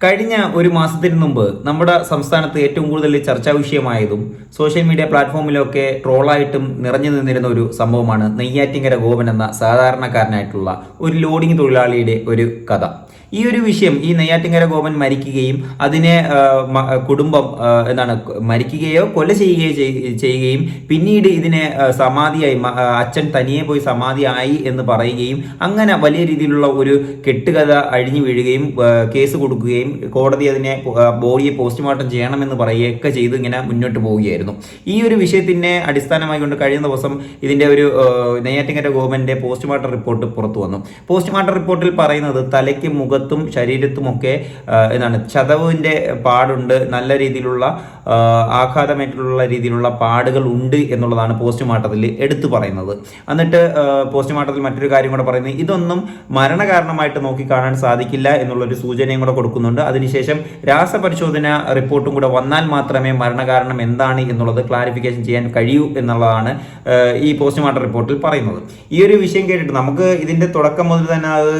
കഴിഞ്ഞ ഒരു മാസത്തിന് മുമ്പ് നമ്മുടെ സംസ്ഥാനത്ത് ഏറ്റവും കൂടുതൽ ചർച്ചാ വിഷയമായതും സോഷ്യൽ മീഡിയ പ്ലാറ്റ്ഫോമിലൊക്കെ ട്രോളായിട്ടും നിറഞ്ഞു നിന്നിരുന്ന ഒരു സംഭവമാണ് നെയ്യാറ്റിങ്കര ഗോപൻ എന്ന സാധാരണക്കാരനായിട്ടുള്ള ഒരു ലോഡിംഗ് തൊഴിലാളിയുടെ ഒരു കഥ. ഈ ഒരു വിഷയം ഈ നെയ്യാറ്റിങ്കര ഗോപൻ മരിക്കുകയും അതിനെ കുടുംബം എന്താണ് മരിക്കുകയോ കൊല ചെയ്യുകയോ ചെയ്- ചെയ്യുകയും പിന്നീട് ഇതിനെ സമാധിയായി അച്ഛൻ തനിയെ പോയി സമാധിയായി എന്ന് പറയുകയും അങ്ങനെ വലിയ രീതിയിലുള്ള ഒരു കെട്ടുകഥ അഴിഞ്ഞു വീഴുകയും കേസ് കൊടുക്കുകയും കോടതി അതിനെ ബോഡിയെ പോസ്റ്റ്മോർട്ടം ചെയ്യണമെന്ന് പറയുകയൊക്കെ ചെയ്ത് ഇങ്ങനെ മുന്നോട്ട് പോവുകയായിരുന്നു. ഈ ഒരു വിഷയത്തിനെ അടിസ്ഥാനമായി കൊണ്ട് കഴിഞ്ഞ ദിവസം ഇതിന്റെ ഒരു നെയ്യാറ്റിങ്ങര ഗവൺമെന്റിന്റെ പോസ്റ്റ്മോർട്ടം റിപ്പോർട്ട് പുറത്തു വന്നു. പോസ്റ്റ്മോർട്ടം റിപ്പോർട്ടിൽ പറയുന്നത് തലയ്ക്കും മുഖത്തും ശരീരത്തുമൊക്കെ എന്താണ് ചതവിന്റെ പാടുണ്ട് നല്ല രീതിയിലുള്ള ആഘാതമായിട്ടുള്ള രീതിയിലുള്ള പാടുകൾ ഉണ്ട് എന്നുള്ളതാണ് പോസ്റ്റ്മോർട്ടത്തിൽ എടുത്തു പറയുന്നത്. എന്നിട്ട് പോസ്റ്റ്മോർട്ടത്തിൽ മറ്റൊരു കാര്യം കൂടെ പറയുന്നത് ഇതൊന്നും മരണകാരണമായിട്ട് നോക്കി കാണാൻ സാധിക്കില്ല എന്നുള്ളൊരു സൂചനയും കൂടെ കൊടുക്കുന്നുണ്ട്. അതിനുശേഷം രാസപരിശോധന റിപ്പോർട്ടും കൂടെ വന്നാൽ മാത്രമേ മരണകാരണം എന്താണ് എന്നുള്ളത് ക്ലാരിഫിക്കേഷൻ ചെയ്യാൻ കഴിയൂ എന്നുള്ളതാണ് ഈ പോസ്റ്റ്മോർട്ടം റിപ്പോർട്ടിൽ പറയുന്നത്. ഈ ഒരു വിഷയം കേട്ടിട്ട് നമുക്ക് ഇതിന്റെ തുടക്കം മുതൽ തന്നെ അത്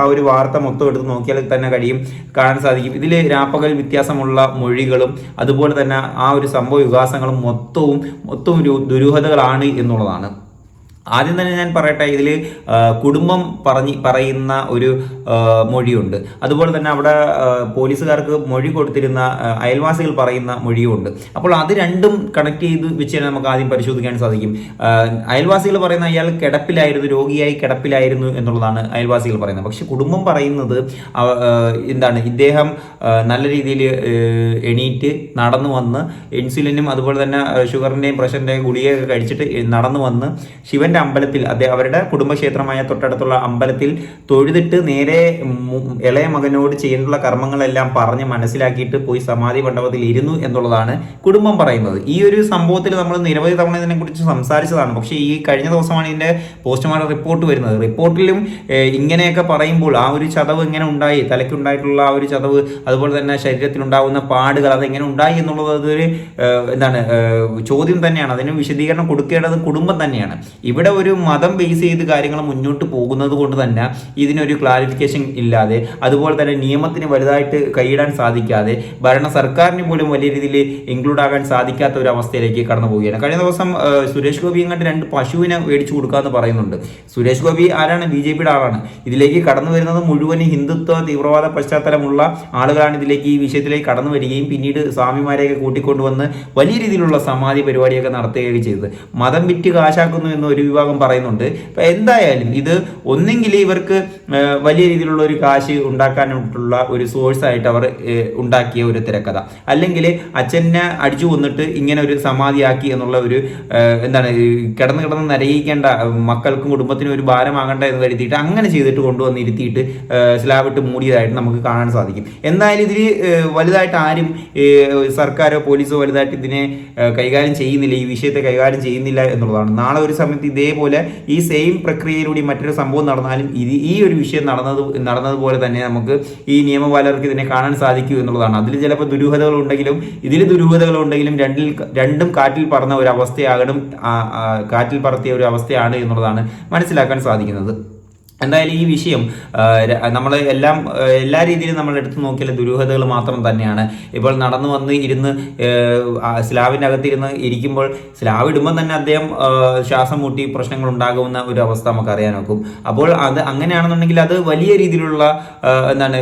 ആ ഒരു വാർത്ത മൊത്തം എടുത്ത് നോക്കിയാൽ തന്നെ കഴിയും കാണാൻ സാധിക്കും. ഇതിൽ രാപ്പകൽ വ്യത്യാസമുള്ള മൊഴികളും അതുപോലെ തന്നെ ആ ഒരു സംഭവ വികാസങ്ങളും മൊത്തവും മൊത്തവും ദുരൂഹതകളാണ് എന്നുള്ളതാണ്. ആദ്യം തന്നെ ഞാൻ പറയട്ടെ ഇതിൽ കുടുംബം പറഞ്ഞ് പറയുന്ന ഒരു മൊഴിയുണ്ട്. അതുപോലെ തന്നെ അവിടെ പോലീസുകാർക്ക് മൊഴി കൊടുത്തിരുന്ന അയൽവാസികൾ പറയുന്ന മൊഴിയുമുണ്ട് അപ്പോൾ അത് രണ്ടും കണക്ട് ചെയ്ത് വെച്ച് തന്നെ നമുക്ക് ആദ്യം പരിശോധിക്കാൻ സാധിക്കും. അയൽവാസികൾ പറയുന്ന അയാൾ കിടപ്പിലായിരുന്നു രോഗിയായി കിടപ്പിലായിരുന്നു എന്നുള്ളതാണ് അയൽവാസികൾ പറയുന്നത്. പക്ഷെ കുടുംബം പറയുന്നത് എന്താണ് ഇദ്ദേഹം നല്ല രീതിയിൽ എണീറ്റ് നടന്നു വന്ന് ഇൻസുലിനും അതുപോലെ തന്നെ ഷുഗറിന്റെയും പ്രഷറിന്റെയും ഗുളികയൊക്കെ കഴിച്ചിട്ട് നടന്നു വന്ന് ശിവന്റെ അമ്പലത്തിൽ അദ്ദേഹം അവരുടെ കുടുംബക്ഷേത്രമായ തൊട്ടടുത്തുള്ള അമ്പലത്തിൽ തൊഴുതിട്ട് നേരെ മു- ഇളയ മകനോട് ചെയ്യേണ്ടുള്ള കർമ്മങ്ങളെല്ലാം പറഞ്ഞ് മനസ്സിലാക്കിയിട്ട് പോയി സമാധി മണ്ഡപത്തിൽ ഇരുന്നു എന്നുള്ളതാണ് കുടുംബം പറയുന്നത്. ഈ ഒരു സംഭവത്തിൽ നമ്മൾ നിരവധി തവണ ഇതിനെ കുറിച്ച് സംസാരിച്ചതാണ്. പക്ഷേ ഈ കഴിഞ്ഞ ദിവസമാണ് ഇതിന്റെ പോസ്റ്റ്മോർട്ടം റിപ്പോർട്ട് വരുന്നത്. റിപ്പോർട്ടിലും ഇങ്ങനെയൊക്കെ പറയുമ്പോൾ ആ ഒരു ചതവ് എങ്ങനെ ഉണ്ടായി? തലയ്ക്കുണ്ടായിട്ടുള്ള ആ ഒരു ചതവ് അതുപോലെ തന്നെ ശരീരത്തിലുണ്ടാകുന്ന പാടുകൾ അതെങ്ങനെ ഉണ്ടായി എന്നുള്ളത് അതൊരു എന്താണ് ചോദ്യം തന്നെയാണ്. അതിന് വിശദീകരണം കൊടുക്കേണ്ടത് കുടുംബം തന്നെയാണ്. ഇവിടെ ഒരു മതം ബേസ് ചെയ്ത് കാര്യങ്ങൾ മുന്നോട്ട് പോകുന്നത് കൊണ്ട് തന്നെ ഇതിനൊരു ക്ലാരിഫിക്കേഷൻ ഇല്ലാതെ അതുപോലെ തന്നെ നിയമത്തിന് വലുതായിട്ട് കൈയിടാൻ സാധിക്കാതെ ഭരണ സർക്കാരിന് പോലും വലിയ രീതിയിൽ ഇൻക്ലൂഡ് ആകാൻ സാധിക്കാത്ത ഒരു അവസ്ഥയിലേക്ക് കടന്നു പോവുകയാണ്. കഴിഞ്ഞ ദിവസം സുരേഷ് ഗോപി എങ്ങാണ്ട് രണ്ട് പശുവിനെ മേടിച്ചു കൊടുക്കാന്ന് പറയുന്നുണ്ട്. സുരേഷ് ഗോപി ആരാണ്? ബി ജെ പിയുടെ ആളാണ്. ഇതിലേക്ക് കടന്നു വരുന്നത് മുഴുവൻ ഹിന്ദുത്വ തീവ്രവാദ പശ്ചാത്തലമുള്ള ആളുകളാണ് ഇതിലേക്ക് ഈ വിഷയത്തിലേക്ക് കടന്നു വരികയും പിന്നീട് സ്വാമിമാരെയൊക്കെ കൂട്ടിക്കൊണ്ടുവന്ന് വലിയ രീതിയിലുള്ള സമാധി പരിപാടിയൊക്കെ നടത്തുകയൊക്കെ ചെയ്തത്. മതം വിറ്റ് കാശാക്കുന്നു എന്ന് ഒരു വിഭാഗം പറയുന്നുണ്ട്. എന്തായാലും ഇത് ഒന്നെങ്കിൽ ഇവർക്ക് വലിയ രീതിയിലുള്ള ഒരു കാശ് ഉണ്ടാക്കാനായിട്ടുള്ള ഒരു സോഴ്സ് ആയിട്ട് അവർ ഉണ്ടാക്കിയ ഒരു തിരക്കഥ. അല്ലെങ്കിൽ അച്ഛനെ അടിച്ചു കൊന്നിട്ട് ഇങ്ങനെ ഒരു സമാധിയാക്കി എന്നുള്ള ഒരു എന്താണ് കിടന്ന് കിടന്ന് നരയിക്കേണ്ട മക്കൾക്കും കുടുംബത്തിനും ഒരു ഭാരമാകണ്ട എന്ന് കരുതിയിട്ട് അങ്ങനെ ചെയ്തിട്ട് കൊണ്ടുവന്ന് ഇരുത്തിയിട്ട് സ്ലാബിട്ട് മൂടിയതായിട്ട് നമുക്ക് കാണാൻ സാധിക്കും. എന്തായാലും ഇതിൽ വലുതായിട്ട് ആരും സർക്കാരോ പോലീസോ വലുതായിട്ട് ഇതിനെ കൈകാര്യം ചെയ്യുന്നില്ല ഈ വിഷയത്തെ കൈകാര്യം ചെയ്യുന്നില്ല എന്നുള്ളതാണ്. നാളെ ഒരു സമയത്ത് ഇതേപോലെ ഈ സെയിം പ്രക്രിയയിലൂടെ മറ്റൊരു സംഭവം നടന്നാലും ഇത് ഈ ഒരു വിഷയം നടന്നത് നടന്നതുപോലെ തന്നെ നമുക്ക് ഈ നിയമപാലകർക്ക് ഇതിനെ കാണാൻ സാധിക്കൂ എന്നുള്ളതാണ്. അതിൽ ചിലപ്പോൾ ദുരൂഹതകൾ ഉണ്ടെങ്കിലും ഇതിൽ ദുരൂഹതകൾ ഉണ്ടെങ്കിലും രണ്ടിൽ രണ്ടും കാറ്റിൽ പറന്ന ഒരു അവസ്ഥയാകണം കാറ്റിൽ പറത്തിയ ഒരു അവസ്ഥയാണ് എന്നുള്ളതാണ് മനസ്സിലാക്കാൻ സാധിക്കുന്നത്. എന്തായാലും ഈ വിഷയം നമ്മൾ എല്ലാം എല്ലാ രീതിയിലും നമ്മൾ എടുത്തു നോക്കിയാൽ ദുരൂഹതകൾ മാത്രം തന്നെയാണ്. ഇപ്പോൾ നടന്നു വന്ന് ഇരുന്ന് സ്ലാവിന്റെ അകത്തിരുന്ന് ഇരിക്കുമ്പോൾ സ്ലാവ് ഇടുമ്പോൾ തന്നെ അദ്ദേഹം ശ്വാസം മുട്ടി പ്രശ്നങ്ങൾ ഉണ്ടാകുന്ന ഒരു അവസ്ഥ നമുക്ക് അറിയാൻ നോക്കും അപ്പോൾ അത് അങ്ങനെയാണെന്നുണ്ടെങ്കിൽ അത് വലിയ രീതിയിലുള്ള എന്താണ്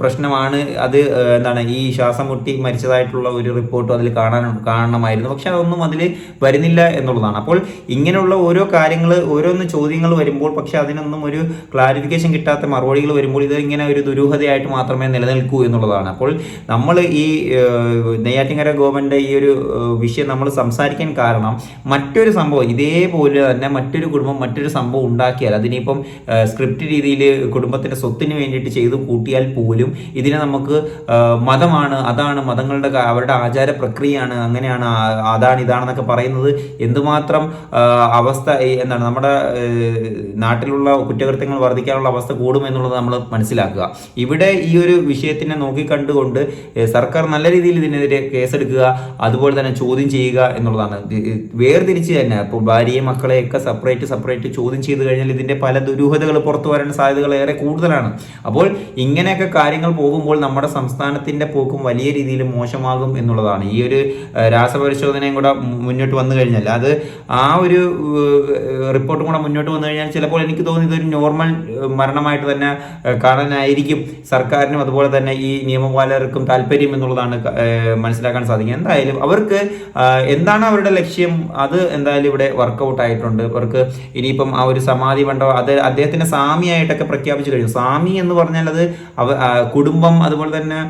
പ്രശ്നമാണ്. അത് എന്താണ് ഈ ശ്വാസം മുട്ടി മരിച്ചതായിട്ടുള്ള ഒരു റിപ്പോർട്ടും അതിൽ കാണാൻ കാണണമായിരുന്നു. പക്ഷെ അതൊന്നും അതിൽ വരുന്നില്ല എന്നുള്ളതാണ്. അപ്പോൾ ഇങ്ങനെയുള്ള ഓരോ കാര്യങ്ങൾ ഓരോന്ന് ചോദ്യങ്ങൾ വരുമ്പോൾ പക്ഷെ അതിനൊന്നും ഒരു ക്ലാരിഫിക്കേഷൻ കിട്ടാത്ത മറുപടികൾ വരുമ്പോൾ ഇത് ഇങ്ങനെ ഒരു ദുരൂഹതയായിട്ട് മാത്രമേ നിലനിൽക്കൂ എന്നുള്ളതാണ്. അപ്പോൾ നമ്മൾ ഈ നെയ്യാറ്റിങ്കര ഗവൺമെന്റ് ഈ ഒരു വിഷയം നമ്മൾ സംസാരിക്കാൻ കാരണം മറ്റൊരു സംഭവം ഇതേപോലെ തന്നെ മറ്റൊരു കുടുംബം മറ്റൊരു സംഭവം ഉണ്ടാക്കിയാൽ അതിനിപ്പം സ്ക്രിപ്റ്റ് രീതിയിൽ കുടുംബത്തിന്റെ സ്വത്തിന് വേണ്ടിയിട്ട് ചെയ്തു കൂട്ടിയാൽ പോലും ഇതിനെ നമുക്ക് മതമാണ് അതാണ് മതങ്ങളുടെ അവരുടെ ആചാര പ്രക്രിയയാണ് അങ്ങനെയാണ് അതാണ് ഇതാണെന്നൊക്കെ പറയുന്നത് എന്തുമാത്രം അവസ്ഥ എന്താണ് നമ്മുടെ നാട്ടിലുള്ള കുറ്റകൃത്യം കുറ്റകൃത്യങ്ങൾ വർദ്ധിക്കാനുള്ള അവസ്ഥ കൂടുമെന്നുള്ളത് നമ്മൾ മനസ്സിലാക്കുക. ഇവിടെ ഈ ഒരു വിഷയത്തിനെ നോക്കിക്കണ്ടുകൊണ്ട് സർക്കാർ നല്ല രീതിയിൽ ഇതിനെതിരെ കേസെടുക്കുക അതുപോലെ തന്നെ ചോദ്യം ചെയ്യുക എന്നുള്ളതാണ്. വേർതിരിച്ച് തന്നെ ഇപ്പോൾ ഭാര്യയും മക്കളെയൊക്കെ സെപ്പറേറ്റ് സെപ്പറേറ്റ് ചോദ്യം ചെയ്ത് കഴിഞ്ഞാൽ ഇതിന്റെ പല ദുരൂഹതകൾ പുറത്തു വരാൻ സാധ്യതകൾ ഏറെ കൂടുതലാണ്. അപ്പോൾ ഇങ്ങനെയൊക്കെ കാര്യങ്ങൾ പോകുമ്പോൾ നമ്മുടെ സംസ്ഥാനത്തിന്റെ പോക്കും വലിയ രീതിയിൽ മോശമാകും എന്നുള്ളതാണ്. ഈ ഒരു രാസപരിശോധനയും കൂടെ മുന്നോട്ട് വന്നു കഴിഞ്ഞാൽ അത് ആ ഒരു റിപ്പോർട്ടും കൂടെ മുന്നോട്ട് വന്നു കഴിഞ്ഞാൽ ചിലപ്പോൾ എനിക്ക് തോന്നുന്നത് ഇതൊരു നോർമൽ മരണമായിട്ട് തന്നെ കാണാനായിരിക്കും സർക്കാരിനും അതുപോലെ തന്നെ ഈ നിയമപാലകർക്കും താല്പര്യം എന്നുള്ളതാണ് മനസ്സിലാക്കാൻ സാധിക്കുക. എന്തായാലും അവർക്ക് എന്താണ് അവരുടെ ലക്ഷ്യം? അത് എന്തായാലും ഇവിടെ വർക്കൗട്ട് ആയിട്ടുണ്ട്. അവർക്ക് ഇനിയിപ്പം ആ ഒരു സമാധി മണ്ഡപം അത് അദ്ദേഹത്തിന്റെ സ്വാമിയായിട്ടൊക്കെ പ്രഖ്യാപിച്ചു കഴിഞ്ഞു. സ്വാമി എന്ന് പറഞ്ഞാൽ അത് കുടുംബം അതുപോലെ തന്നെ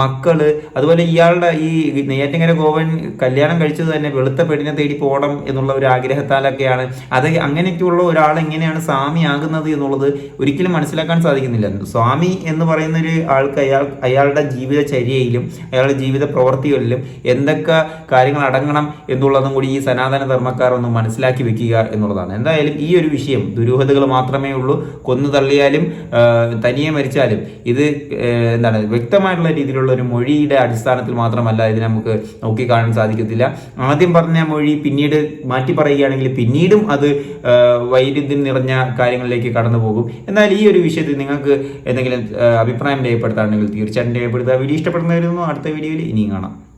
മക്കൾ അതുപോലെ ഇയാളുടെ ഈ നെയ്യാറ്റിങ്ങര ഗോവൻ കല്യാണം കഴിച്ചത് തന്നെ വെളുത്ത പെണ്ണിനെ തേടി പോകണം എന്നുള്ള ഒരു ആഗ്രഹത്താലൊക്കെയാണ്. അത് അങ്ങനെയൊക്കെയുള്ള ഒരാൾ എങ്ങനെയാണ് സ്വാമി ആകുന്നത് എന്നുള്ളത് ഒരിക്കലും മനസ്സിലാക്കാൻ സാധിക്കുന്നില്ല. സ്വാമി എന്ന് പറയുന്ന ഒരു ആൾക്ക് അയാൾ അയാളുടെ ജീവിതചര്യയിലും അയാളുടെ ജീവിത പ്രവർത്തികളിലും എന്തൊക്കെ കാര്യങ്ങൾ അടങ്ങണം എന്നുള്ളതും കൂടി ഈ സനാതന ധർമ്മക്കാർ ഒന്ന് മനസ്സിലാക്കി വെക്കുക എന്നുള്ളതാണ്. എന്തായാലും ഈ ഒരു വിഷയം ദുരൂഹതകൾ മാത്രമേ ഉള്ളൂ. കൊന്നു തള്ളിയാലും തനിയെ മരിച്ചാലും ഇത് എന്താണ് വ്യക്തമായിട്ടുള്ള രീതിയിലുള്ള ഒരു മൊഴിയുടെ അടിസ്ഥാനത്തിൽ മാത്രമല്ല ഇത് നമുക്ക് നോക്കിക്കാണാൻ സാധിക്കത്തില്ല. ആദ്യം പറഞ്ഞ മൊഴി പിന്നീട് മാറ്റി പറയുകയാണെങ്കിൽ പിന്നീടും അത് വൈരുദ്ധ്യം നിറഞ്ഞ കാര്യങ്ങളിലേക്ക് കടന്നു പോകും എന്നാൽ ഈ ഒരു വിഷയത്തിൽ നിങ്ങൾക്ക് എന്തെങ്കിലും അഭിപ്രായം രേഖപ്പെടുത്താണെങ്കിൽ തീർച്ചയായിട്ടും രേഖപ്പെടുത്തുക. വീഡിയോ ഇഷ്ടപ്പെടുന്നവരുന്നു അടുത്ത വീഡിയോയിൽ ഇനിയും കാണാം.